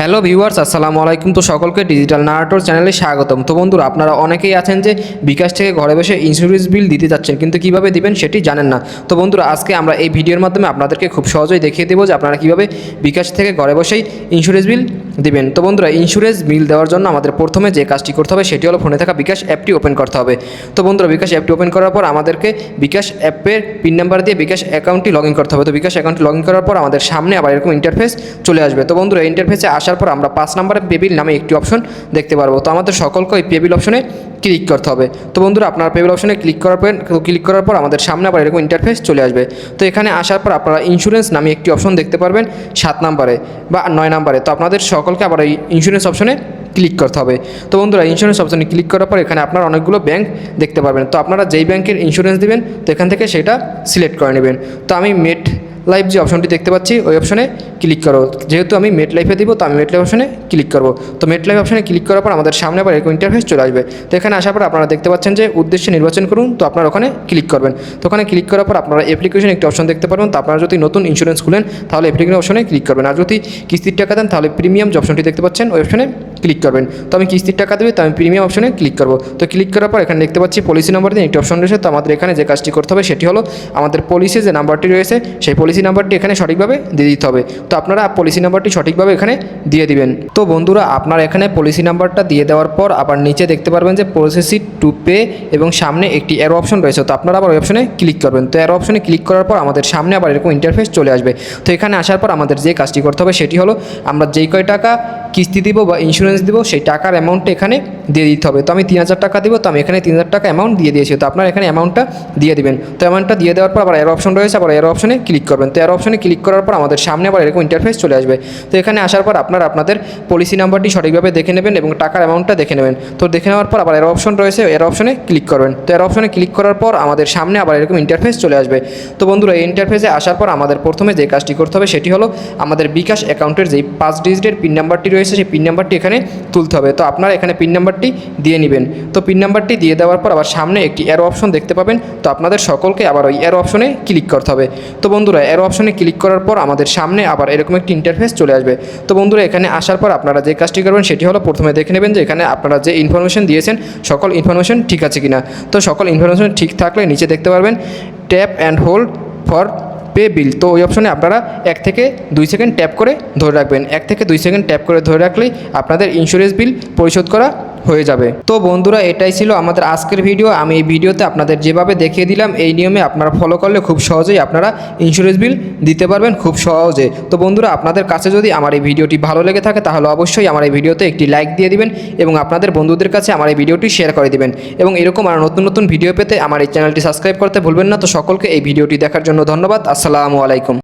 Hello viewers, আসসালামু আলাইকুম। তো সকলকে ডিজিটাল নারাটোর চ্যানেলে স্বাগতম। তো বন্ধুরা, আপনারা অনেকেই আছেন যে বিকাশ থেকে ঘরে বসে ইন্স্যুরেন্স বিল দিতে চাচ্ছেন, কিন্তু কীভাবে দিবেন সেটি জানেন না। তো বন্ধুরা, আজকে আমরা এই ভিডিওর মাধ্যমে আপনাদেরকে খুব সহজেই দেখিয়ে দেবো যে আপনারা কীভাবে বিকাশ থেকে ঘরে বসেই ইন্স্যুরেন্স বিল দিবেন। তো বন্ধুরা ইন্স্যুরেন্স বিল দেওয়ার জন্য আমাদের প্রথমে যে কাজটি করতে হবে সেটি হলো ফোনে থাকা বিকাশ অ্যাপটি ওপেন করতে হবে। তো বন্ধুরা, বিকাশ অ্যাপটি ওপেন করার পর আমাদেরকে বিকাশ অ্যাপের পিন নাম্বার দিয়ে বিকাশ অ্যাকাউন্টটি লগ করতে হবে। তো বিকাশ অ্যাকাউন্টটি লগ করার পর আমাদের সামনে আবার এরকম ইন্টারফেস চলে আসবে। তো বন্ধুরা ইন্টারফেসে আসার পর আমরা পাঁচ নাম্বারে পেবিল নামে একটি অপশন দেখতে পারব। তো আমাদের সকলকে ওই পেবিল অপশনে ক্লিক করতে হবে। তো বন্ধুরা, আপনার পেবিল অপশনে ক্লিক করার পর ক্লিক করার পর আমাদের সামনে আবার এরকম ইন্টারফেস চলে আসবে। তো এখানে আসার পর আপনারা ইন্স্যুরেন্স নামে একটি অপশন দেখতে পারবেন সাত নাম্বারে বা নয় নাম্বারে তো আপনাদের সকলকে আবার এই ইন্স্যুরেন্স অপশনে ক্লিক করতে হবে। তো বন্ধুরা ইন্স্যুরেন্স অপশনে ক্লিক করার পর এখানে আপনার অনেকগুলো ব্যাংক দেখতে পাবেন। তো আপনারা যেই ব্যাংকের ইন্স্যুরেন্স দিবেন, তো এখান থেকে সেটা সিলেক্ট করে নেবেন। তো আমি মেট লাইফ যে অপশনটি দেখতে পাচ্ছি, ওই অপশনে ক্লিক করো। যেহেতু আমি মেট লাইফে দিব, তো আমি মেট লাইফ অপশনে ক্লিক করব। তো মেট লাইফ অপশনে ক্লিক করার পর আমাদের সামনে আবার এরকম ইন্টারফেস চলে আসবে। তো এখানে আসার পর আপনারা দেখতে পাচ্ছেন যে উদ্দেশ্যে নির্বাচন করুন, তো আপনারা ওখানে ক্লিক করবেন। তো ওখানে ক্লিক করার পর আপনারা অ্যাপ্লিকেশন একটি অপশন দেখতে পারবেন। তো আপনারা যদি নতুন ইন্স্যুরেন্স খুলেন, তাহলে অ্যাপ্লিকেশন অপশনে ক্লিক করবেন। আর যদি কিস্তির টাকা দেন, তাহলে প্রিমিয়াম যে অপশনটি দেখতে পাচ্ছেন, ওই অপশনে ক্লিক করবেন। তো আমি কিস্তির টাকা দেবে, তো আমি প্রিমিয়াম অপশনে ক্লিক করব। তো ক্লিক করার পর এখানে দেখতে পাচ্ছি পলিসি নাম্বার দিয়ে একটি অপশন রয়েছে। তো আমাদের এখানে যে কাজটি করতে হবে সেটি হলো, আমাদের পলিসি যে নাম্বারটি রয়েছে, সেই পলিসি নাম্বারটি এখানে সঠিকভাবে দিয়ে দিতে হবে। তো আপনারা পলিসি নাম্বারটি সঠিকভাবে এখানে দিয়ে দিবেন। তো বন্ধুরা, আপনার এখানে পলিসি নাম্বারটা দিয়ে দেওয়ার পর আবার নিচে দেখতে পারবেন যে প্রসেসি টু পে এবং সামনে একটি অ্যারো অপশন রয়েছে। তো আপনারা আবার ওই অপশনে ক্লিক করবেন। তো অ্যারো অপশনে ক্লিক করার পর আমাদের সামনে আবার এরকম ইন্টারফেস চলে আসবে। তো এখানে আসার পর আমাদের যে কাজটি করতে হবে সেটি হলো, আমরা যেই কয় টাকা কিস্তি দিব বা ইন্স্যুরেন্স দিব, সেই টাকার অ্যামাউন্টটা এখানে দিয়ে দিতে হবে। তো আমি তিন হাজার টাকা দিব, তো আমি এখানে তিন হাজার টাকা অ্যামাউন্ট দিয়ে দিয়েছি। তো আপনার এখানে অ্যামাউন্টটা দিয়ে দিবেন। তো অ্যামাউন্টটা দিয়ে দেওয়ার পর আবার এর অপশন রয়েছে, আবার এর অপশনে ক্লিক করবেন। তো এর অপশনে ক্লিক করার পর আমাদের সামনে আবার এরকম ইন্টারফেস চলে আসবে। তো এখানে আসার পর আপনার আপনাদের পলিসি নাম্বারটি সঠিকভাবে দেখে নেবেন এবং টাকার অ্যামাউন্টটা দেখে নেবেন। তো দেখে নেওয়ার পর আবার এর অপশন রয়েছে এর অপশনে ক্লিক করবেন। তো এর অপশনে ক্লিক করার পর আমাদের সামনে আবার এরকম ইন্টারফেস চলে আসবে। তো বন্ধুরা, এই ইন্টারফেসে আসার পর আমাদের প্রথমে যে কাজটি করতে হবে সেটি হলো আমাদের বিকাশ অ্যাকাউন্টের যেই পাঁচ ডিজিটের পিন নাম্বারটি রয়েছে, সেই পিন নাম্বারটি এখানে তুলতে হবে। তো আপনারা এখানে পিন নাম্বারটি দিয়ে নেবেন। তো পিন নাম্বারটি দিয়ে দেওয়ার পর আবার সামনে একটি অ্যারো অপশন দেখতে পাবেন। তো আপনাদের সকলকে আবার ওই অ্যারো অপশনে ক্লিক করতে হবে। তো বন্ধুরা অ্যারো অপশনে ক্লিক করার পর আমাদের সামনে আবার এরকম একটি ইন্টারফেস চলে আসবে। তো বন্ধুরা, এখানে আসার পর আপনারা যে কাজটি করবেন সেটি হলো প্রথমে দেখে নেবেন যে এখানে আপনারা যে ইনফরমেশন দিয়েছেন, সকল ইনফরমেশন ঠিক আছে কিনা। তো সকল ইনফরমেশন ঠিক থাকলে নিচে দেখতে পারবেন tap and hold for pay bill. তো ওই অপশনে আপনারা এক থেকে দুই সেকেন্ড ট্যাপ করে ধরে রাখবেন। এক থেকে দুই সেকেন্ড ট্যাপ করে ধরে রাখলেই আপনাদের ইন্স্যুরেন্স বিল পরিশোধ করা হয়ে যাবে। তো বন্ধুরা, এটাই ছিল আমাদের আজকের ভিডিও। আমি এই ভিডিওতে আপনাদের যেভাবে দেখিয়ে দিলাম, এই নিয়মে আপনারা ফলো করলে খুব সহজেই আপনারা ইন্স্যুরেন্স বিল দিতে পারবেন খুব সহজে। তো বন্ধুরা, আপনাদের কাছে যদি আমার এই ভিডিওটি ভালো লেগে থাকে, তাহলে অবশ্যই আমার এই ভিডিওতে একটি লাইক দিয়ে দিবেন এবং আপনাদের বন্ধুদের কাছে আমার এই ভিডিওটি শেয়ার করে দিবেন। এবং এরকম আর নতুন নতুন ভিডিও পেতে আমার এই চ্যানেলটি সাবস্ক্রাইব করতে ভুলবেন না। তো সকলকে এই ভিডিওটি দেখার জন্য ধন্যবাদ। আসসালামু আলাইকুম।